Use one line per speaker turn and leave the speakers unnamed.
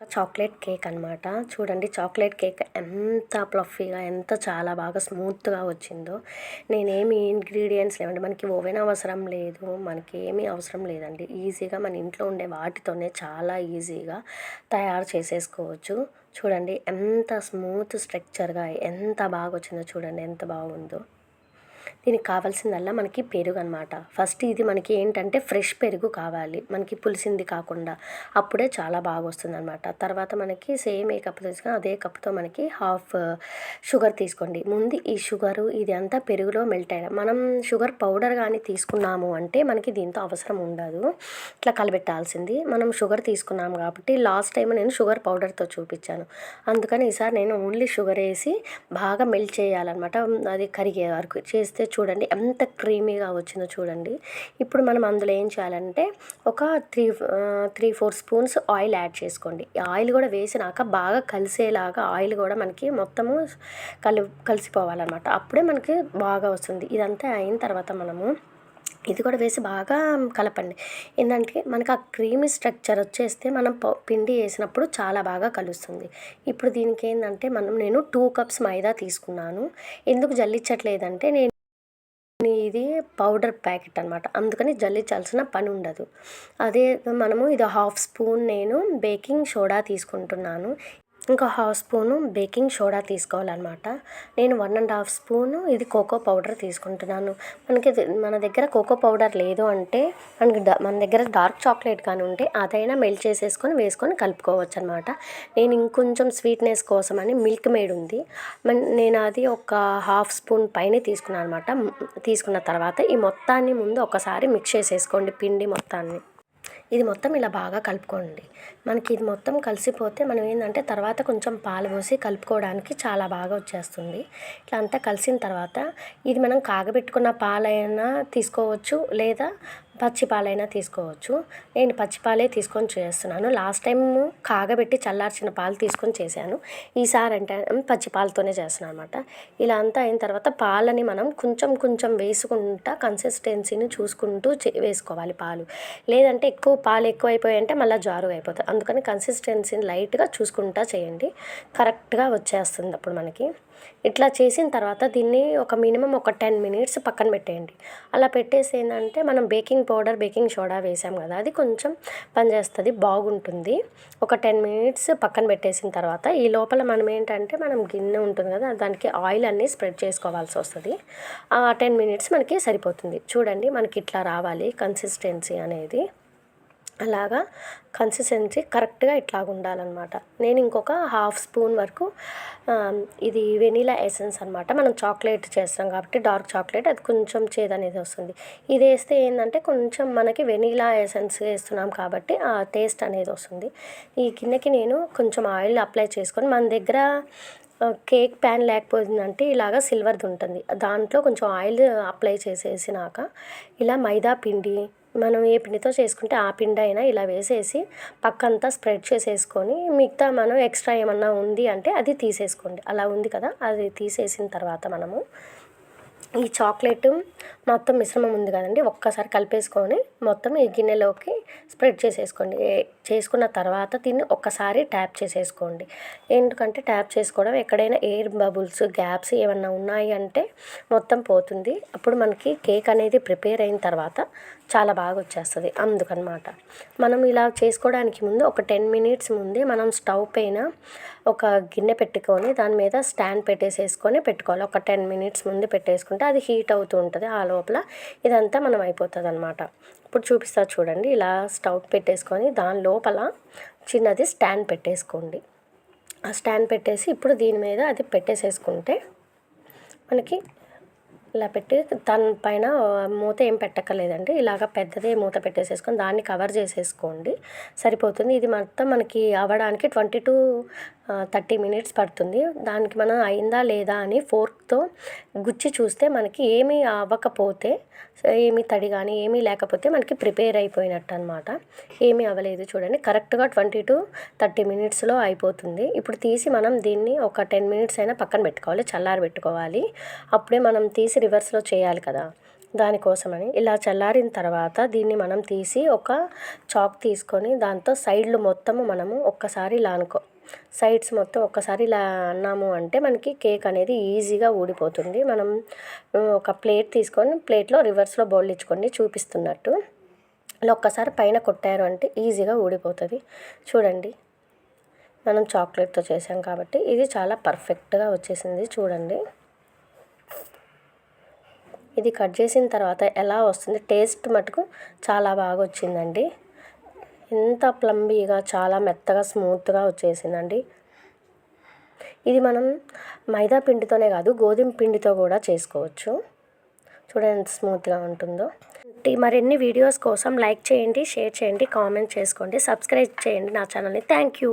ఒక chocolate cake అనమాట చూడండి చాక్లెట్ కేక్ ఎంత ప్లఫీగా ఎంత చాలా బాగా స్మూత్గా వచ్చిందో. నేనేమి ఇంగ్రీడియంట్స్ లేవండి మనకి ఓవెన్ అవసరం లేదు మనకి ఏమీ అవసరం లేదండి. ఈజీగా మన ఇంట్లో ఉండే వాటితోనే చాలా ఈజీగా తయారు చేసేసుకోవచ్చు. చూడండి ఎంత స్మూత్ స్ట్రక్చర్గా ఎంత బాగా వచ్చిందో చూడండి ఎంత బాగుందో. దీనికి కావాల్సిందల్లా మనకి పెరుగు అనమాట ఫస్ట్ ఇది మనకి ఏంటంటే ఫ్రెష్ పెరుగు కావాలి. మనకి పులిసింది కాకుండా అప్పుడే చాలా బాగా వస్తుంది అనమాట తర్వాత మనకి సేమ్ ఏ కప్ తీసుకుని అదే కప్తో మనకి హాఫ్ షుగర్ తీసుకోండి. ముందు ఈ షుగరు ఇది అంతా పెరుగులో మెల్ట్ అయ్యాలి మనం షుగర్ పౌడర్ కానీ తీసుకున్నాము అంటే మనకి దీంతో అవసరం ఉండదు. ఇట్లా కలబెట్టాల్సింది. మనం షుగర్ తీసుకున్నాం కాబట్టి లాస్ట్ టైం నేను షుగర్ పౌడర్తో చూపించాను. అందుకని ఈసారి నేను ఓన్లీ షుగర్ వేసి బాగా మెల్ట్ చేయాలన్నమాట. అది కరిగే వరకు చేస్తే చూడండి. ఎంత క్రీమీగా వచ్చిందో చూడండి. ఇప్పుడు మనం అందులో ఏం చేయాలంటే ఒక three three four spoons oil add చేసుకోండి. ఆయిల్ కూడా వేసినాక బాగా కలిసేలాగా ఆయిల్ కూడా మనకి మొత్తము కలి కలిసిపోవాలన్నమాట. అప్పుడే మనకి బాగా వస్తుంది. ఇదంతా అయిన తర్వాత మనము ఇది కూడా వేసి బాగా కలపండి. ఏంటంటే మనకు ఆ క్రీమీ స్ట్రక్చర్ వచ్చేస్తే మనం పిండి వేసినప్పుడు చాలా బాగా కలుస్తుంది. ఇప్పుడు దీనికి ఏంటంటే మనం నేను టూ కప్స్ మైదా తీసుకున్నాను. ఎందుకు జల్లించట్లేదంటే నేను పౌడర్ ప్యాకెట్ అనమాట అందుకని జల్లించాల్సిన పని ఉండదు. అదే మనము ఇది హాఫ్ స్పూన్ నేను బేకింగ్ సోడా తీసుకుంటున్నాను. ఇంకో హాఫ్ స్పూను బేకింగ్ సోడా తీసుకోవాలన్నమాట. నేను వన్ అండ్ హాఫ్ స్పూను ఇది కోకో పౌడర్ తీసుకుంటున్నాను. మనకి మన దగ్గర కోకో పౌడర్ లేదు అంటే మనకి మన దగ్గర డార్క్ చాక్లెట్ కానీ ఉంటే అదైనా మెల్ట్ చేసేసుకొని వేసుకొని కలుపుకోవచ్చు అనమాట నేను ఇంకొంచెం స్వీట్నెస్ కోసం అని మిల్క్ మేడ్ ఉంది. నేను అది ఒక హాఫ్ స్పూన్ పైన తీసుకున్నాను అనమాట తీసుకున్న తర్వాత ఈ మొత్తాన్ని ముందు ఒకసారి మిక్స్ చేసేసుకోండి పిండి మొత్తాన్ని. ఇది మొత్తం ఇలా బాగా కలుపుకోండి. మనకి ఇది మొత్తం కలిసిపోతే మనం ఏంటంటే తర్వాత కొంచెం పాలు పోసి కలుపుకోవడానికి చాలా బాగా వచ్చేస్తుంది. ఇట్లా అంతా కలిసిన తర్వాత ఇది మనం కాగబెట్టుకున్న పాలైనా తీసుకోవచ్చు లేదా పచ్చి పాలైనా తీసుకోవచ్చు. నేను పచ్చి పాలే తీసుకొని చేస్తున్నాను. లాస్ట్ టైం కాగబెట్టి చల్లార్చిన పాలు తీసుకొని చేశాను. ఈసారి అంటే పచ్చిపాలతోనే చేస్తున్నాను అనమాట ఇలా అంతా అయిన తర్వాత పాలని మనం కొంచెం కొంచెం వేసుకుంటా కన్సిస్టెన్సీని చూసుకుంటూ వేసుకోవాలి పాలు. లేదంటే ఎక్కువ పాలు ఎక్కువైపోయాయి అంటే మళ్ళీ జారు అయిపోతుంది అందుకని కన్సిస్టెన్సీని లైట్గా చూసుకుంటా చేయండి. కరెక్ట్గా వచ్చేస్తుంది అప్పుడు మనకి. ఇట్లా చేసిన తర్వాత దీన్ని ఒక మినిమం ఒక టెన్ మినిట్స్ పక్కన పెట్టేయండి. అలా పెట్టేసి ఏంటంటే మనం baking baking powder baking soda వేసాం కదా అది కొంచెం పనిచేస్తుంది బాగుంటుంది. ఒక టెన్ మినిట్స్ పక్కన పెట్టేసిన తర్వాత ఈ లోపల మనం ఏంటంటే మనం గిన్నె ఉంటుంది కదా దానికి ఆయిల్ అన్నీ స్ప్రెడ్ చేసుకోవాల్సి వస్తుంది. ఆ టెన్ మినిట్స్ మనకి సరిపోతుంది. చూడండి మనకి ఇట్లా రావాలి కన్సిస్టెన్సీ అనేది. అలాగా కన్సిస్టెన్సీ కరెక్ట్గా ఇట్లాగ ఉండాలన్నమాట. నేను ఇంకొక హాఫ్ స్పూన్ వరకు ఇది వెనీలా ఎసెన్స్ అనమాట మనం చాక్లెట్ చేస్తాం కాబట్టి డార్క్ చాక్లెట్ అది కొంచెం చేదు అనేది వస్తుంది. ఇది వేస్తే ఏంటంటే కొంచెం మనకి వెనీలా ఎసెన్స్ వేస్తున్నాం కాబట్టి ఆ టేస్ట్ అనేది వస్తుంది. ఈ గిన్నెకి నేను కొంచెం ఆయిల్ అప్లై చేసుకొని మన దగ్గర కేక్ ప్యాన్ లేకపోయిందంటే ఇలాగ సిల్వర్ది ఉంటుంది. దాంట్లో కొంచెం ఆయిల్ అప్లై చేసేసినాక ఇలా మైదా పిండి మనం ఏ పిండితో చేసుకుంటే ఆ పిండి అయినా ఇలా వేసేసి పక్కంతా స్ప్రెడ్ చేసేసుకొని మిగతా మనం ఎక్స్ట్రా ఏమన్నా ఉంది అంటే అది తీసేసుకోండి. అలా ఉంది కదా అది తీసేసిన తర్వాత మనము ఈ చాక్లెట్ మొత్తం మిశ్రమం ఉంది కదండి ఒక్కసారి కలిపేసుకొని మొత్తం ఈ గిన్నెలోకి స్ప్రెడ్ చేసేసుకోండి. చేసుకున్న తర్వాత దీన్ని ఒక్కసారి ట్యాప్ చేసేసుకోండి. ఎందుకంటే ట్యాప్ చేసుకోవడం ఎక్కడైనా ఎయిర్ బబుల్స్ గ్యాప్స్ ఏమన్నా ఉన్నాయి అంటే మొత్తం పోతుంది. అప్పుడు మనకి కేక్ అనేది ప్రిపేర్ అయిన తర్వాత చాలా బాగా వచ్చేస్తుంది. అందుకనమాట. మనం ఇలా చేసుకోవడానికి ముందు ఒక టెన్ మినిట్స్ ముందే మనం స్టవ్ పైన ఒక గిన్నె పెట్టుకొని దాని మీద స్టాండ్ పెట్టేసేసుకొని పెట్టుకోవాలి. ఒక టెన్ మినిట్స్ ముందు పెట్టేసుకుంటే అది హీట్ అవుతూ ఉంటుంది. ఆ లోపల ఇదంతా మనం అయిపోతుంది అనమాట ఇప్పుడు చూపిస్తా చూడండి. ఇలా స్టవ్ పెట్టేసుకొని దాని లోపల చిన్నది స్టాండ్ పెట్టేసుకోండి. ఆ స్టాండ్ పెట్టేసి ఇప్పుడు దీని మీద అది పెట్టేసేసుకుంటే మనకి ఇలా పెట్టి దాని పైన మూత ఏం పెట్టక్కర్లేదండి. ఇలాగ పెద్దదే మూత పెట్టేసేసుకొని దాన్ని కవర్ చేసేసుకోండి. సరిపోతుంది. ఇది మొత్తం మనకి అవ్వడానికి ట్వంటీ టూ థర్టీ మినిట్స్ పడుతుంది. దానికి మనం అయిందా లేదా అని ఫోర్క్తో గుచ్చి చూస్తే మనకి ఏమీ అవ్వకపోతే ఏమీ తడి కానీ ఏమీ లేకపోతే మనకి ప్రిపేర్ అయిపోయినట్టు అనమాట ఏమీ అవ్వలేదు చూడండి. కరెక్ట్గా ట్వంటీ టు థర్టీ మినిట్స్లో అయిపోతుంది. ఇప్పుడు తీసి మనం దీన్ని ఒక టెన్ మినిట్స్ అయినా పక్కన పెట్టుకోవాలి చల్లారి పెట్టుకోవాలి. అప్పుడే మనం తీసి రివర్స్లో చేయాలి కదా. దానికోసమని ఇలా చల్లారిన తర్వాత దీన్ని మనం తీసి ఒక చాక్ తీసుకొని దాంతో సైడ్లు మొత్తము మనము ఒక్కసారి ఇలా అనుకో సైడ్స్ మొత్తం ఒక్కసారి ఇలా అన్నాము అంటే మనకి కేక్ అనేది ఈజీగా ఊడిపోతుంది. మనం ఒక ప్లేట్ తీసుకొని ప్లేట్లో రివర్స్లో బౌల్ ఇచ్చుకొని చూపిస్తున్నట్టు. ఇలా ఒక్కసారి పైన కొట్టారు అంటే ఈజీగా ఊడిపోతుంది. చూడండి. మనం చాక్లెట్తో చేసాం కాబట్టి ఇది చాలా పర్ఫెక్ట్గా వచ్చేసింది. చూడండి. ఇది కట్ చేసిన తర్వాత ఎలా వస్తుంది? టేస్ట్ మటుకు చాలా బాగా వచ్చిందండి. ఎంత ప్లంబీగా చాలా మెత్తగా స్మూత్గా వచ్చేసిందండి. ఇది మనం మైదా పిండితోనే కాదు గోధుమ పిండితో కూడా చేసుకోవచ్చు. చూడండి ఎంత స్మూత్గా ఉంటుందో. మరిన్ని వీడియోస్ కోసం లైక్ చేయండి షేర్ చేయండి కామెంట్ చేసుకోండి సబ్స్క్రైబ్ చేయండి నా ఛానల్ని. Thank you.